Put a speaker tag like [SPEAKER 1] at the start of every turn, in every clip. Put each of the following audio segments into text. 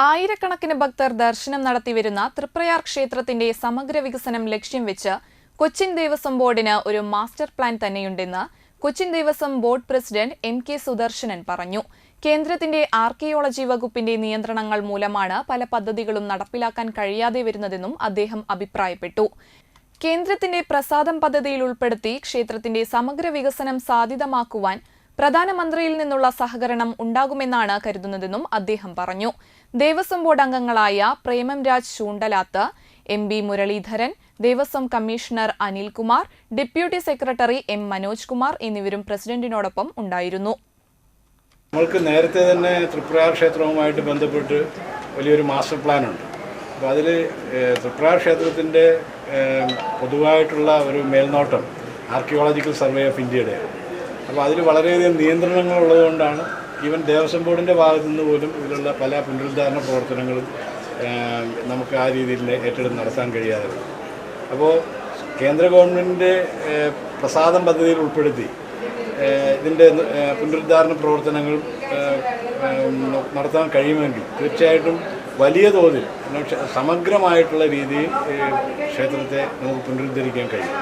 [SPEAKER 1] ആയിരക്കണക്കിന് ഭക്തർ ദർശനം നടത്തിവരുന്ന തൃപ്രയാർ ക്ഷേത്രത്തിന്റെ സമഗ്ര വികസനം ലക്ഷ്യം വെച്ച് കൊച്ചിൻ ദേവസ്വം ബോർഡിന് ഒരു master plan തന്നെയുണ്ടെന്ന് Cochin Devaswom board president M K Sudarshanan പറഞ്ഞു. കേന്ദ്രത്തിന്റെ ആർക്കിയോളജി വകുപ്പിന്റെ നിയന്ത്രണങ്ങൾ മൂലമാണ് പല പദ്ധതികളും നടപ്പിലാക്കാൻ കഴിയാതെ വരുന്നതെന്നും അദ്ദേഹം അഭിപ്രായപ്പെട്ടു. കേന്ദ്രത്തിന്റെ പ്രസാദം പദ്ധതിയിൽ ഉൾപ്പെടുത്തി ക്ഷേത്രത്തിന്റെ സമഗ്ര വികസനം സാധ്യതമാക്കുവാൻ പ്രധാനമന്ത്രിയിൽ നിന്നുള്ള സഹകരണം ഉണ്ടാകുമെന്നാണ് കരുതുന്നതെന്നും അദ്ദേഹം പറഞ്ഞു. ദേവസ്വം ബോർഡ് അംഗങ്ങളായ Premam Raj Choondalath M B Muraleedharan Devaswom commissioner Anilkumar deputy secretary M Manoj Kumar എന്നിവരും പ്രസിഡന്റിനോടൊപ്പം ഉണ്ടായിരുന്നു.
[SPEAKER 2] നമ്മൾക്ക് നേരത്തെ തന്നെ ത്രിപുര ക്ഷേത്രവുമായിട്ട് ബന്ധപ്പെട്ട് വലിയൊരു മാസ്റ്റർ പ്ലാൻ ഉണ്ട് അപ്പോൾ അതിൽ ത്രിപുര ക്ഷേത്രത്തിന്റെ പൊതുവായിട്ടുള്ള ഒരു മേൽനോട്ടം ആർക്കിയോളജിക്കൽ സർവേ ഓഫ് ഇന്ത്യയുടെ അപ്പോൾ അതിൽ വളരെയധികം നിയന്ത്രണങ്ങൾ ഉള്ളതുകൊണ്ടാണ് ഈവൻ ദേവസ്വം ബോർഡിന്റെ ഭാഗത്തു നിന്ന് പോലും ഇതിലുള്ള പല പുനരുദ്ധാരണ പ്രവർത്തനങ്ങളും നമുക്ക് ആ രീതിയിൽ ഏറ്റെടുത്ത് നടത്താൻ കഴിയാതെ. അപ്പോൾ കേന്ദ്ര ഗവൺമെന്റ് പ്രസാദം പദ്ധതിയിൽ ഉൾപ്പെടുത്തി ഇതിന്റെ പുനരുദ്ധാരണ പ്രവർത്തനങ്ങൾ നടത്താൻ കഴിയുമെങ്കിൽ തീർച്ചയായിട്ടും വലിയ തോതിൽ സമഗ്രമായിട്ടുള്ള രീതിയിൽ ക്ഷേത്രത്തെ നമുക്ക് പുനരുദ്ധരിക്കാൻ കഴിയും.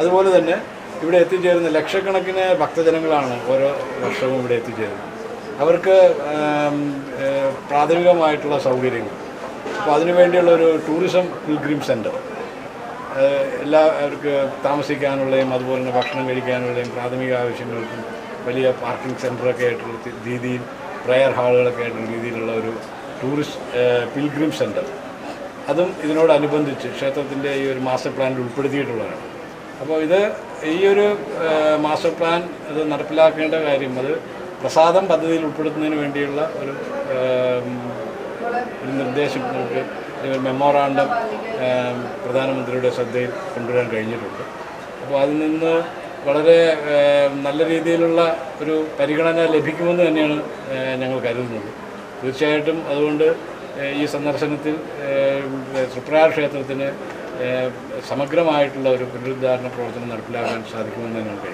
[SPEAKER 2] അതുപോലെ തന്നെ ഇവിടെ എത്തിച്ചേരുന്ന ലക്ഷക്കണക്കിന് ഭക്തജനങ്ങളാണ് ഓരോ വർഷവും ഇവിടെ എത്തിച്ചേരുന്നത്. അവർക്ക് പ്രാഥമികമായിട്ടുള്ള സൗകര്യങ്ങൾ. അപ്പോൾ അതിനുവേണ്ടിയുള്ള ഒരു ടൂറിസം പിൽഗ്രീം സെന്റർ എല്ലാവർക്ക് താമസിക്കാനുള്ളതും അതുപോലെ തന്നെ ഭക്ഷണം കഴിക്കാനുള്ളതും പ്രാഥമിക ആവശ്യങ്ങൾക്കും വലിയ പാർക്കിംഗ് സെന്ററൊക്കെ ആയിട്ടുള്ള രീതിയിൽ പ്രെയർ ഹാളുകളൊക്കെ ആയിട്ടുള്ള രീതിയിലുള്ള ഒരു ടൂറിസ്റ്റ് പിൽഗ്രിം സെന്റർ അതും ഇതിനോടനുബന്ധിച്ച് ക്ഷേത്രത്തിന്റെ ഈ ഒരു മാസ്റ്റർ പ്ലാനിൽ ഉൾപ്പെടുത്തിയിട്ടുള്ളതാണ്. അപ്പോൾ ഇത് ഈ ഒരു മാസ്റ്റർ പ്ലാൻ ഇത് നടപ്പിലാക്കേണ്ട കാര്യം അത് പ്രസാദം പദ്ധതിയിൽ ഉൾപ്പെടുത്തുന്നതിന് വേണ്ടിയുള്ള ഒരു നിർദ്ദേശം നമുക്ക് മെമ്മോറാണ്ടം പ്രധാനമന്ത്രിയുടെ ശ്രദ്ധയിൽ കൊണ്ടുവരാൻ കഴിഞ്ഞിട്ടുണ്ട്. അപ്പോൾ അതിൽ നിന്ന് വളരെ നല്ല രീതിയിലുള്ള ഒരു പരിഗണന ലഭിക്കുമെന്ന് തന്നെയാണ് ഞങ്ങൾ കരുതുന്നത്. തീർച്ചയായിട്ടും അതുകൊണ്ട് ഈ സന്ദർശനത്തിൽ ഏം, തൃപ്രയാർ ക്ഷേത്രത്തിന് സമഗ്രമായിട്ടുള്ള ഒരു പുനരുദ്ധാരണ പ്രവർത്തനം നടപ്പിലാക്കാൻ സാധിക്കുമെന്ന് കഴിയും